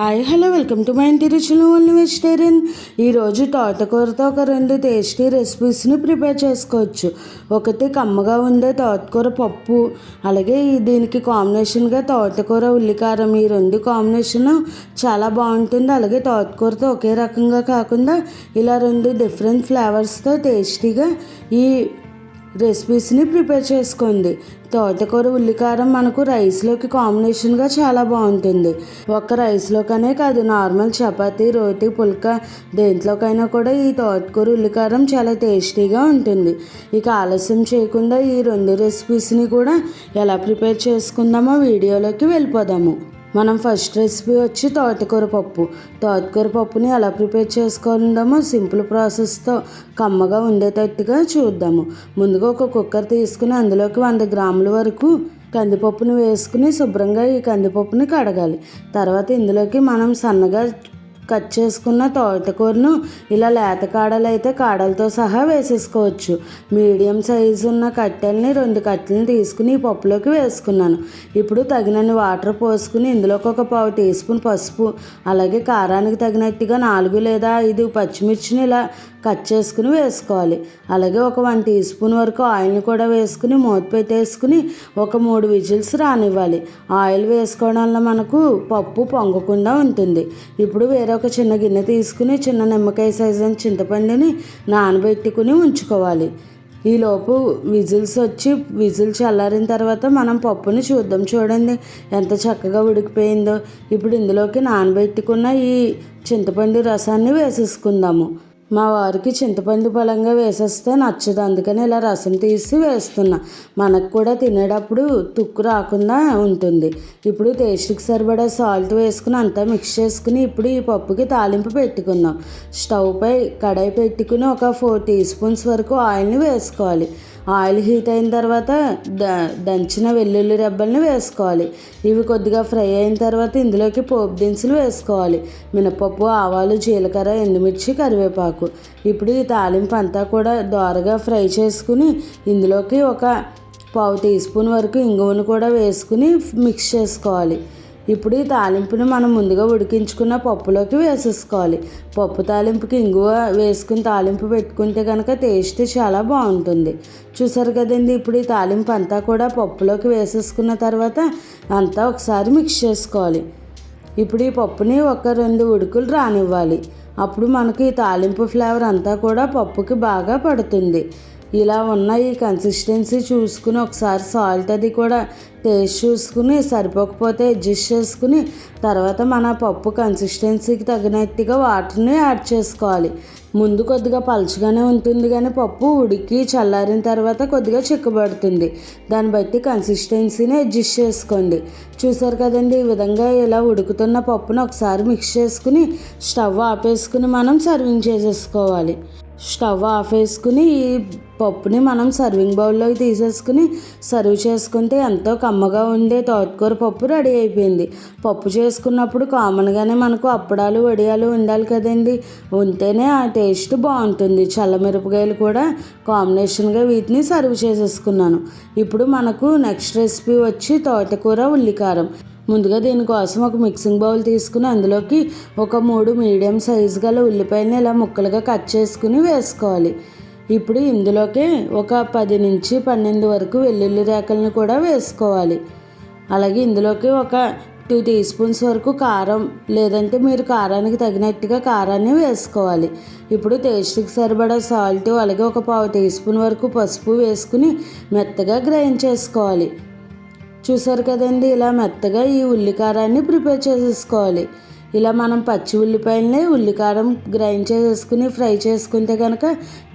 Hi hello welcome to my ఇంటి రుచులు only vegetarian ఈరోజు తోటకూరతో ఒక రెండు టేస్టీ రెసిపీస్ని ప్రిపేర్ చేసుకోవచ్చు. ఒకటి కమ్మగా ఉండే తోటకూర పప్పు అలాగే దీనికి కాంబినేషన్గా తోటకూర ఉల్లికారం. ఈ రెండు కాంబినేషన్ చాలా బాగుంటుంది. అలాగే తోటకూరతో ఒకే రకంగా కాకుండా ఇలా రెండు డిఫరెంట్ ఫ్లేవర్స్తో టేస్టీగా ఈ రెసిపీస్ని ప్రిపేర్ చేసుకోండి తోటకూర ఉల్లికారం మనకు రైస్లోకి కాంబినేషన్గా చాలా బాగుంటుంది. ఒక్క రైస్లోకనే కాదు నార్మల్ చపాతి రోటీ పుల్కా దేంట్లోకైనా కూడా ఈ తోటకూర ఉల్లికారం చాలా టేస్టీగా ఉంటుంది. ఇక ఆలస్యం చేయకుండా ఈ రెండు రెసిపీస్ని కూడా ఎలా ప్రిపేర్ చేసుకుందామో వీడియోలోకి వెళ్ళిపోదాము. మనం ఫస్ట్ రెసిపీ వచ్చి తోటకూర పప్పు. తోటకూర పప్పుని ఎలా ప్రిపేర్ చేసుకోవాలందామో సింపుల్ ప్రాసెస్తో కమ్మగా ఉండేటట్టుగా చూద్దాము. ముందుగా ఒక కుక్కర్ తీసుకుని అందులోకి వంద గ్రాముల వరకు కందిపప్పుని వేసుకుని శుభ్రంగా ఈ కందిపప్పుని కడగాలి. తర్వాత ఇందులోకి మనం సన్నగా కట్ చేసుకున్న తోటకూరను ఇలా లేత కాడలు అయితే కాడలతో సహా వేసేసుకోవచ్చు. మీడియం సైజు ఉన్న కట్టెల్ని రెండు కట్టెలను తీసుకుని ఈ పప్పులోకి వేసుకున్నాను. ఇప్పుడు తగినన్ని వాటర్ పోసుకుని ఇందులోకి ఒక పావు టీ స్పూన్ పసుపు అలాగే కారానికి తగినట్టుగా నాలుగు లేదా ఐదు పచ్చిమిర్చిని ఇలా కట్ చేసుకుని వేసుకోవాలి. అలాగే ఒక వన్ టీ స్పూన్ వరకు ఆయిల్ని కూడా వేసుకుని మూత పెట్టేసుకుని ఒక మూడు విజిల్స్ రానివ్వాలి. ఆయిల్ వేసుకోవడం వల్ల మనకు పప్పు పొంగకుండా ఉంటుంది. ఇప్పుడు వేరొక చిన్న గిన్నె తీసుకుని చిన్న నిమ్మకాయ సైజు చింతపండుని నానబెట్టుకుని ఉంచుకోవాలి. ఈలోపు విజిల్స్ వచ్చి విజిల్ చల్లారిన తర్వాత మనం పప్పుని చూద్దాం చూడండి ఎంత చక్కగా ఉడికిపోయిందో. ఇప్పుడు ఇందులోకి నానబెట్టుకున్న ఈ చింతపండు రసాన్ని వేసేసుకుందాము. మా వారికి చింతపండు బలంగా వేసేస్తే నచ్చదు. అందుకని ఇలా రసం తీసి వేస్తున్నా. మనకు కూడా తినేటప్పుడు తుక్కు రాకుండా ఉంటుంది. ఇప్పుడు టేస్ట్కి సరిపడా సాల్ట్ వేసుకుని అంతా మిక్స్ చేసుకుని ఇప్పుడు ఈ పప్పుకి తాలింపు పెట్టుకుందాం. స్టవ్ పై కడాయి పెట్టుకుని ఒక ఫోర్ టీ స్పూన్స్ వరకు ఆయిల్ని వేసుకోవాలి. ఆయిల్ హీట్ అయిన తర్వాత ద దంచిన వెల్లుల్లి రెబ్బల్ని వేసుకోవాలి. ఇవి కొద్దిగా ఫ్రై అయిన తర్వాత ఇందులోకి పోపు దినుసులు వేసుకోవాలి. మినపప్పు ఆవాలు జీలకర్ర ఎండుమిర్చి కరివేపాకు. ఇప్పుడు ఈ తాలింపు అంతా కూడా దోరగా ఫ్రై చేసుకుని ఇందులోకి ఒక పావు టీ స్పూన్ వరకు ఇంగువను కూడా వేసుకుని మిక్స్ చేసుకోవాలి. ఇప్పుడు ఈ తాలింపుని మనం ముందుగా ఉడికించుకున్న పప్పులోకి వేసేసుకోవాలి. పప్పు తాలింపుకి ఇంగువ వేసుకుని తాలింపు పెట్టుకుంటే కనుక టేస్ట్ చాలా బాగుంటుంది. చూసారు కదండి ఇప్పుడు ఈ తాలింపు అంతా కూడా పప్పులోకి వేసేసుకున్న తర్వాత అంతా ఒకసారి మిక్స్ చేసుకోవాలి. ఇప్పుడు ఈ పప్పుని ఒక రెండు ఉడుకులు రానివ్వాలి. అప్పుడు మనకి ఈ తాలింపు ఫ్లేవర్ అంతా కూడా పప్పుకి బాగా పడుతుంది. ఇలా ఉన్న ఈ కన్సిస్టెన్సీ చూసుకుని ఒకసారి సాల్ట్ అది కూడా టేస్ట్ చూసుకుని సరిపోకపోతే అడ్జస్ట్ చేసుకుని తర్వాత మన పప్పు కన్సిస్టెన్సీకి తగినట్టుగా వాటర్ని యాడ్ చేసుకోవాలి. ముందు కొద్దిగా పలుచగానే ఉంటుంది కానీ పప్పు ఉడికి చల్లారిన తర్వాత కొద్దిగా చిక్కబడుతుంది. దాన్ని బట్టి కన్సిస్టెన్సీని అడ్జస్ట్ చేసుకోండి. చూసారు కదండి ఈ విధంగా ఇలా ఉడుకుతున్న పప్పును ఒకసారి మిక్స్ చేసుకుని స్టవ్ ఆపేసుకుని మనం సర్వింగ్ చేసేసుకోవాలి. స్టవ్ ఆఫ్ వేసుకుని ఈ పప్పుని మనం సర్వింగ్ బౌల్లోకి తీసేసుకుని సర్వ్ చేసుకుంటే ఎంతో కమ్మగా ఉండే తోటకూర పప్పు రెడీ అయిపోయింది. పప్పు చేసుకున్నప్పుడు కామన్గానే మనకు అప్పడాలు వడియాలు ఉండాలి కదండి. ఉంటేనే ఆ టేస్ట్ బాగుంటుంది. చల్లమిరపకాయలు కూడా కాంబినేషన్గా వీటిని సర్వ్ చేసేసుకున్నాను. ఇప్పుడు మనకు నెక్స్ట్ రెసిపీ వచ్చి తోటకూర ఉల్లికారం. ముందుగా దీనికోసం ఒక మిక్సింగ్ బౌల్ తీసుకుని అందులోకి ఒక మూడు మీడియం సైజు గల ఉల్లిపాయలని ఇలా ముక్కలుగా కట్ చేసుకుని వేసుకోవాలి. ఇప్పుడు ఇందులోకి ఒక పది నుంచి పన్నెండు వరకు వెల్లుల్లి రేకలను కూడా వేసుకోవాలి. అలాగే ఇందులోకి ఒక టూ టీ స్పూన్స్ వరకు కారం లేదంటే మీరు కారానికి తగినట్టుగా కారాన్ని వేసుకోవాలి. ఇప్పుడు టేస్ట్కి సరిపడా సాల్ట్ అలాగే ఒక పావు టీ స్పూన్ వరకు పసుపు వేసుకుని మెత్తగా గ్రైండ్ చేసుకోవాలి. చూసారు కదండి ఇలా మెత్తగా ఈ ఉల్లికారాన్ని ప్రిపేర్ చేసేసుకోవాలి. ఇలా మనం పచ్చి ఉల్లిపాయలని ఉల్లికారం గ్రైండ్ చేసేసుకుని ఫ్రై చేసుకుంటే కనుక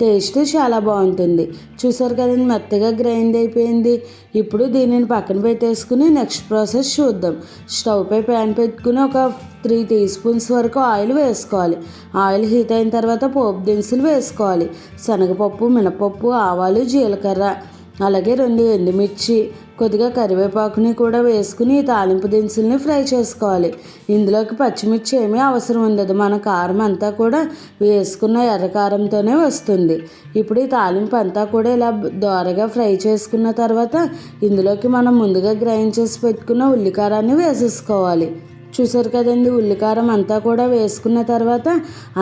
టేస్ట్ చాలా బాగుంటుంది. చూసారు కదండి మెత్తగా గ్రైండ్ అయిపోయింది. ఇప్పుడు దీనిని పక్కన పెట్టేసుకుని నెక్స్ట్ ప్రాసెస్ చూద్దాం. స్టవ్ పై ప్యాన్ పెట్టుకుని ఒక త్రీ టీ స్పూన్స్ వరకు ఆయిల్ వేసుకోవాలి. ఆయిల్ హీట్ అయిన తర్వాత పోపు దినుసులు వేసుకోవాలి. శనగపప్పు మినపప్పు ఆవాలు జీలకర్ర అలాగే రెండు ఎండుమిర్చి కొద్దిగా కరివేపాకుని కూడా వేసుకుని తాలింపు దినుసుల్ని ఫ్రై చేసుకోవాలి. ఇందులోకి పచ్చిమిర్చి ఏమీ అవసరం ఉండదు. మన కారం అంతా కూడా వేసుకున్న ఎర్ర కారంతోనే వస్తుంది. ఇప్పుడు ఈ తాలింపు అంతా కూడా ఇలా దోరగా ఫ్రై చేసుకున్న తర్వాత ఇందులోకి మనం ముందుగా గ్రైండ్ చేసి పెట్టుకున్న ఉల్లికారాన్ని వేసేసుకోవాలి. చూసారు కదండి ఉల్లికారం అంతా కూడా వేసుకున్న తర్వాత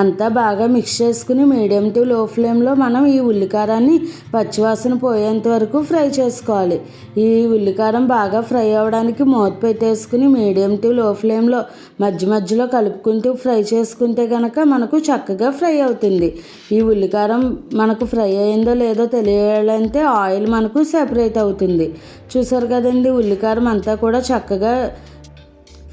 అంతా బాగా మిక్స్ చేసుకుని మీడియం టు లో ఫ్లేమ్లో మనం ఈ ఉల్లికారాన్ని పచ్చివాసన పోయేంత వరకు ఫ్రై చేసుకోవాలి. ఈ ఉల్లికారం బాగా ఫ్రై అవ్వడానికి మూత పెట్టేసుకుని మీడియం టు లో ఫ్లేమ్లో మధ్య మధ్యలో కలుపుకుంటూ ఫ్రై చేసుకుంటే కనుక మనకు చక్కగా ఫ్రై అవుతుంది. ఈ ఉల్లికారం మనకు ఫ్రై అయిందో లేదో తెలియాలంటే ఆయిల్ మనకు సెపరేట్ అవుతుంది. చూసారు కదండి ఉల్లికారం అంతా కూడా చక్కగా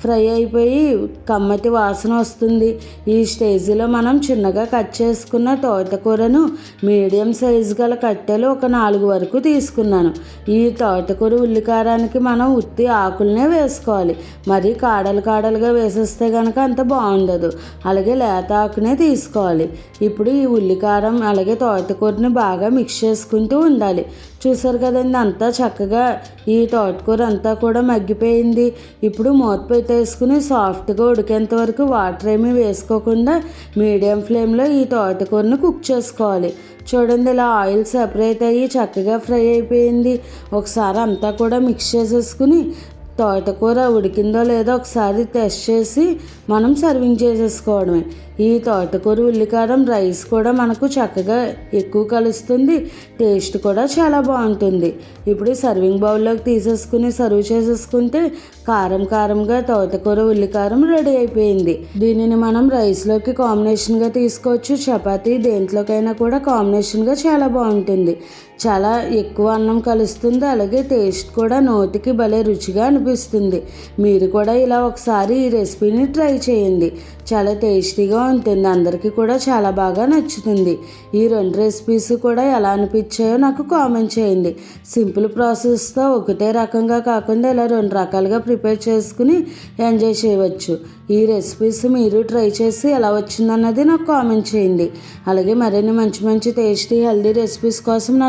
ఫ్రై అయిపోయి కమ్మటి వాసన వస్తుంది. ఈ స్టేజిలో మనం చిన్నగా కట్ చేసుకున్న తోటకూరను మీడియం సైజు గల కట్టెలు ఒక నాలుగు వరకు తీసుకున్నాను. ఈ తోటకూర ఉల్లికారానికి మనం ఉత్తి ఆకులనే వేసుకోవాలి. మరి కాడలు కాడలుగా వేసేస్తే కనుక అంత బాగుండదు. అలాగే లేత ఆకునే తీసుకోవాలి. ఇప్పుడు ఈ ఉల్లికారం అలాగే తోటకూరని బాగా మిక్స్ చేసుకుంటూ ఉండాలి. చూసారు కదండి అంతా చక్కగా ఈ తోటకూర అంతా కూడా మగ్గిపోయింది. ఇప్పుడు మూత పెట్టేసుకుని సాఫ్ట్గా ఉడికేంత వరకు వాటర్ ఏమీ వేసుకోకుండా మీడియం ఫ్లేమ్లో ఈ తోటకూరను కుక్ చేసుకోవాలి. చూడండి ఇలా ఆయిల్ సెపరేట్ అయ్యి చక్కగా ఫ్రై అయిపోయింది. ఒకసారి అంతా కూడా మిక్స్ చేసేసుకుని తోటకూర ఉడికిందో లేదో ఒకసారి టెస్ట్ చేసి మనం సర్వింగ్ చేసేసుకోవడమే. ఈ తోటకూర ఉల్లికారం రైస్ కూడా మనకు చక్కగా ఎక్కువ కలుస్తుంది. టేస్ట్ కూడా చాలా బాగుంటుంది. ఇప్పుడు సర్వింగ్ బౌల్లోకి తీసేసుకుని సర్వ్ చేసేసుకుంటే కారం కారంగా తోటకూర ఉల్లికారం రెడీ అయిపోయింది. దీనిని మనం రైస్లోకి కాంబినేషన్గా తీసుకోవచ్చు. చపాతీ దేంట్లోకైనా కూడా కాంబినేషన్గా చాలా బాగుంటుంది. చాలా ఎక్కువ అన్నం కలుస్తుంది అలాగే టేస్ట్ కూడా నోటికి భలే రుచిగా అనిపిస్తుంది. మీరు కూడా ఇలా ఒకసారి ఈ రెసిపీని ట్రై చేయండి. చాలా టేస్టీగా ఉంటుంది అందరికీ కూడా చాలా బాగా నచ్చుతుంది. ఈ రెండు రెసిపీస్ కూడా ఎలా అనిపించాయో నాకు కామెంట్ చేయండి. సింపుల్ ప్రాసెస్తో ఒకటే రకంగా కాకుండా ఇలా రెండు రకాలుగా ప్రిపేర్ చేసుకుని ఎంజాయ్ చేయవచ్చు. ఈ రెసిపీస్ మీరు ట్రై చేసి ఎలా వచ్చిందన్నది నాకు కామెంట్ చేయండి. అలాగే మరిన్ని మంచి మంచి టేస్టీ హెల్దీ రెసిపీస్ కోసం నా